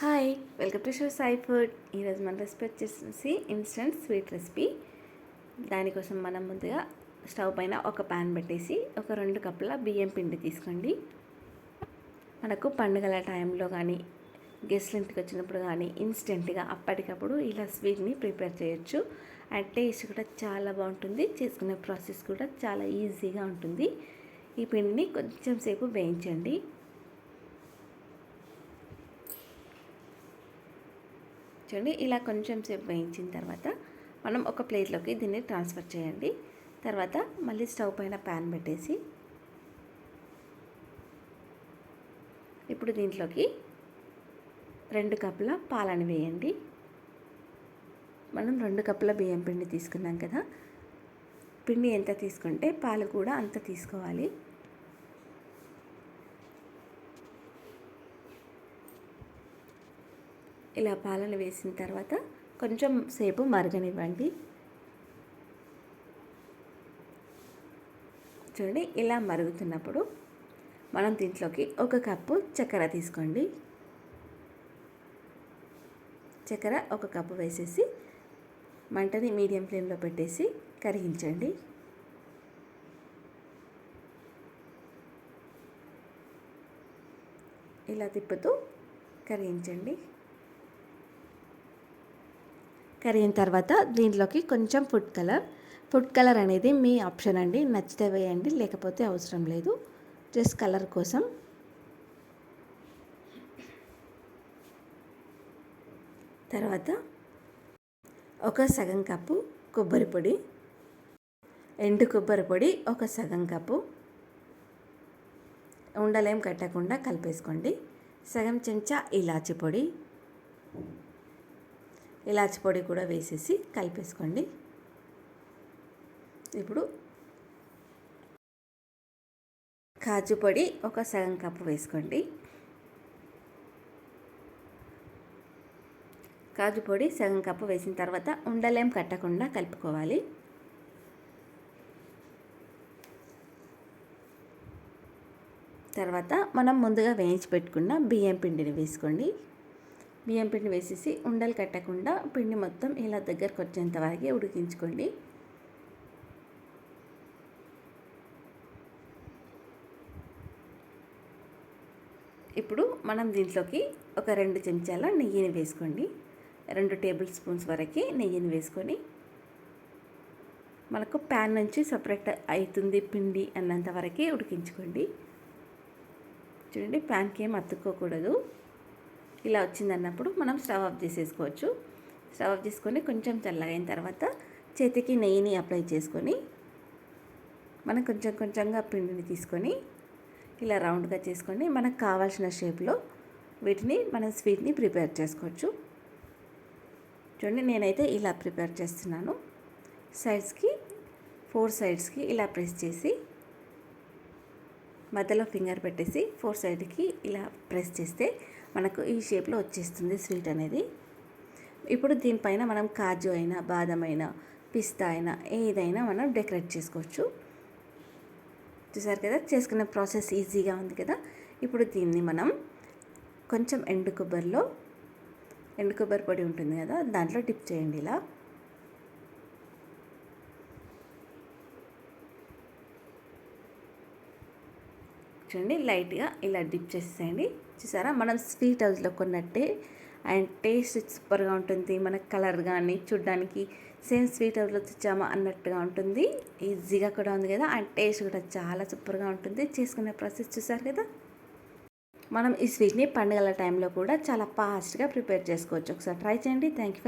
Hi welcome to show Sai food ఈరోజు మన recipe వచ్చేసి ఇన్స్టెంట్ స్వీట్ రెసిపీ దానికోసం మనం ముందుగా స్టవ్ పైన ఒక ప్యాన్ పెట్టేసి ఒక రెండు కప్పుల బియ్యం పిండి తీసుకోండి. మనకు పండుగల టైంలో కానీ గెస్ట్లు ఇంటికి వచ్చినప్పుడు కానీ ఇన్స్టెంట్గా అప్పటికప్పుడు ఇలా స్వీట్ని ప్రిపేర్ చేయొచ్చు. అండ్ టేస్ట్ కూడా చాలా బాగుంటుంది. చేసుకునే ప్రాసెస్ కూడా చాలా ఈజీగా ఉంటుంది. ఈ పిండిని కొంచెం సేపు వేయించండి. చూడండి ఇలా కొంచెం సేపు వేయించిన తర్వాత మనం ఒక ప్లేట్లోకి దీన్ని ట్రాన్స్ఫర్ చేయండి. తర్వాత మళ్ళీ స్టవ్ పైన ప్యాన్ పెట్టేసి ఇప్పుడు దీంట్లోకి రెండు కప్పుల పాలని వేయండి. మనం రెండు కప్పుల బియ్యం పిండి తీసుకున్నాం కదా. పిండి ఎంత తీసుకుంటే పాలు కూడా అంత తీసుకోవాలి. ఇలా పాలను వేసిన తర్వాత కొంచెం సేపు మరగనివ్వండి. చూడండి ఇలా మరుగుతున్నప్పుడు మనం దీంట్లోకి ఒక కప్పు చక్కెర తీసుకోండి. చక్కెర ఒక కప్పు వేసేసి మంటని మీడియం ఫ్లేమ్లో పెట్టేసి కరిగించండి. ఇలా తిప్పుతూ కరిగించండి. కరిగిన తర్వాత దీంట్లోకి కొంచెం ఫుడ్ కలర్ ఫుడ్ కలర్ అనేది మీ ఆప్షన్ అండి. నచ్చితే వేయండి లేకపోతే అవసరం లేదు. జస్ట్ కలర్ కోసం. తర్వాత ఒక సగం కప్పు కొబ్బరి పొడి. ఎండు కొబ్బరి పొడి ఒక సగం కప్పు. ఉండలేం కట్టకుండా కలిపేసుకోండి. సగం చెంచా ఇలాచి పొడి. ఇలాచి పొడి కూడా వేసేసి కలిపేసుకోండి. ఇప్పుడు కాజు పొడి ఒక సగం కప్పు వేసుకోండి. కాజు పొడి సగం కప్పు వేసిన తర్వాత ఉండలేం కట్టకుండా కలుపుకోవాలి. తర్వాత మనం ముందుగా వేయించి పెట్టుకున్న బియ్యం పిండిని వేసుకోండి. బియ్యం పిండి వేసేసి ఉండలు కట్టకుండా పిండి మొత్తం ఇలా దగ్గరకు వచ్చేంత వరకు ఉడికించుకోండి. ఇప్పుడు మనం దీంట్లోకి ఒక రెండు చెంచాల నెయ్యిని వేసుకోండి. రెండు టేబుల్ స్పూన్స్ వరకు నెయ్యిని వేసుకొని మనకు ప్యాన్ నుంచి సపరేట్ అవుతుంది పిండి అన్నంత వరకే ఉడికించుకోండి. చూడండి ప్యాన్కి ఏం అతుక్కోకూడదు. ఇలా వచ్చిందన్నప్పుడు మనం స్టవ్ ఆఫ్ చేసేసుకోవచ్చు. స్టవ్ ఆఫ్ చేసుకొని కొంచెం చల్లగైన తర్వాత చేతికి నెయ్యిని అప్లై చేసుకొని మనం కొంచెం కొంచెంగా పిండిని తీసుకొని ఇలా రౌండ్గా చేసుకొని మనకు కావాల్సిన షేప్లో వీటిని మనం స్వీట్ని ప్రిపేర్ చేసుకోవచ్చు. చూడండి నేనైతే ఇలా ప్రిపేర్ చేస్తున్నాను. సైడ్స్కి ఫోర్ సైడ్స్కి ఇలా ప్రెస్ చేసి మధ్యలో ఫింగర్ పెట్టేసి ఫోర్ సైడ్కి ఇలా ప్రెస్ చేస్తే మనకు ఈ షేప్లో వచ్చేస్తుంది స్వీట్ అనేది. ఇప్పుడు దీనిపైన మనం కాజు అయినా బాదం అయినా పిస్తా అయినా ఏదైనా మనం డెకరేట్ చేసుకోవచ్చు. చూసారు కదా చేసుకునే ప్రాసెస్ ఈజీగా ఉంది కదా. ఇప్పుడు దీన్ని మనం కొంచెం ఎండు కొబ్బరిలో ఎండు కొబ్బరి పొడి ఉంటుంది కదా దాంట్లో డిప్ చేయండి ఇలా. చూడండి లైట్గా ఇలా డిప్ చేసేయండి. చూసారా? మనం స్వీట్ హౌస్లో కొన్నట్టే అండ్ టేస్ట్ సూపర్గా ఉంటుంది. మన కలర్ కానీ చూడ్డానికి సేమ్ స్వీట్ హౌస్లో తెచ్చామా అన్నట్టుగా ఉంటుంది. ఈజీగా కూడా ఉంది కదా? అండ్ టేస్ట్ కూడా చాలా సూపర్గా ఉంటుంది. చేసుకునే ప్రాసెస్ చూసారు కదా? మనం ఈ స్వీట్ని పండుగల టైంలో కూడా చాలా ఫాస్ట్గా ప్రిపేర్ చేసుకోవచ్చు. ఒకసారి ట్రై చేయండి. Thank you for